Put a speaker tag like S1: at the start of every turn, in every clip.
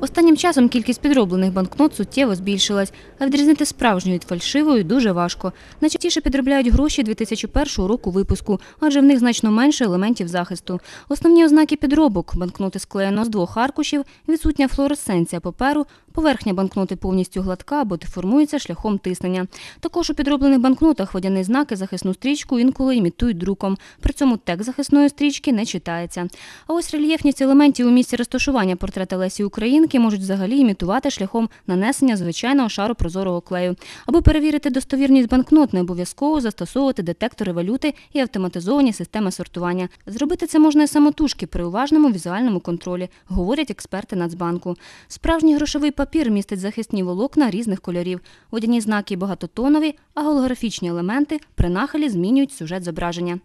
S1: Останнім часом кількість підроблених банкнот суттєво збільшилась, а відрізнити справжню від фальшивої дуже важко. Найчастіше підробляють гроші 2001 року випуску, адже в них значно менше елементів захисту. Основні ознаки підробок – банкноти склеєно з двох аркушів, відсутня флуоресценція паперу, поверхня банкноти повністю гладка або деформується шляхом тиснення. Також у підроблених банкнотах водяні знаки захисну стрічку інколи імітують друком. При цьому текст захисної стрічки не читається. А ось рельєфність елементів у місці розташування портрета Лесі Українки можуть взагалі імітувати шляхом нанесення звичайного шару прозорого клею. Аби перевірити достовірність банкнот, не обов'язково застосовувати детектори валюти і автоматизовані системи сортування. Зробити це можна і самотужки при уважному візуальному контролі, говорять експерти Нацбанку. Справжній грошовий папір містить захисні волокна різних кольорів. Водяні знаки багатотонові, а голографічні елементи при нахилі змінюють сюжет зображення.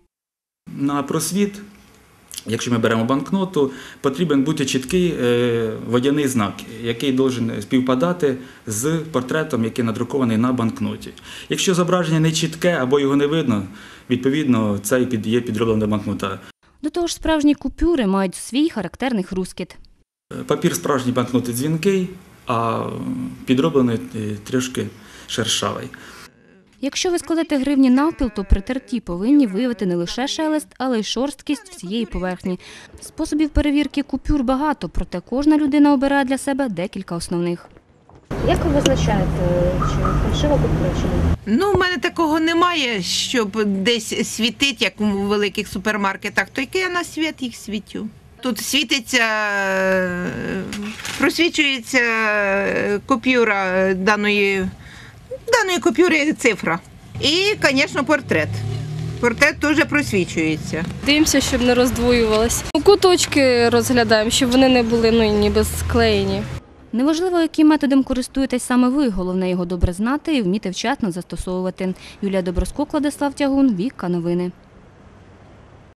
S2: На просвіт, якщо ми беремо банкноту, потрібен бути чіткий е, водяний знак, який должен співпадати з портретом, який надрукований на банкноті. Якщо зображення не чітке або його не видно, відповідно це є підроблена банкнота.
S1: До того ж, справжні купюри мають свій характерний хрускіт.
S2: Папір справжній банкноти дзвінкий, а підроблений е, трішки шершавий.
S1: Якщо ви складете гривні навпіл, то при терті повинні виявити не лише шелест, але й шорсткість всієї поверхні. Способів перевірки купюр багато, проте кожна людина обирає для себе декілька основних. Як ви визначаєте, чи фальшива купюра чи ні?
S3: Ну, у мене такого немає, щоб десь світить, як у великих супермаркетах, то який я на світ їх світю. Тут світиться, е, просвічується е, купюра даної, даної купюри цифра. І, звісно, портрет. Портрет теж просвічується.
S4: Дивимося, щоб не роздвоювалося. Куточки розглядаємо, щоб вони не були ну, ніби склеєні.
S1: Неважливо, яким методом користуєтесь саме ви, головне його добре знати і вміти вчасно застосовувати. Юлія Доброскок, Владислав Тягун, Віка Новини.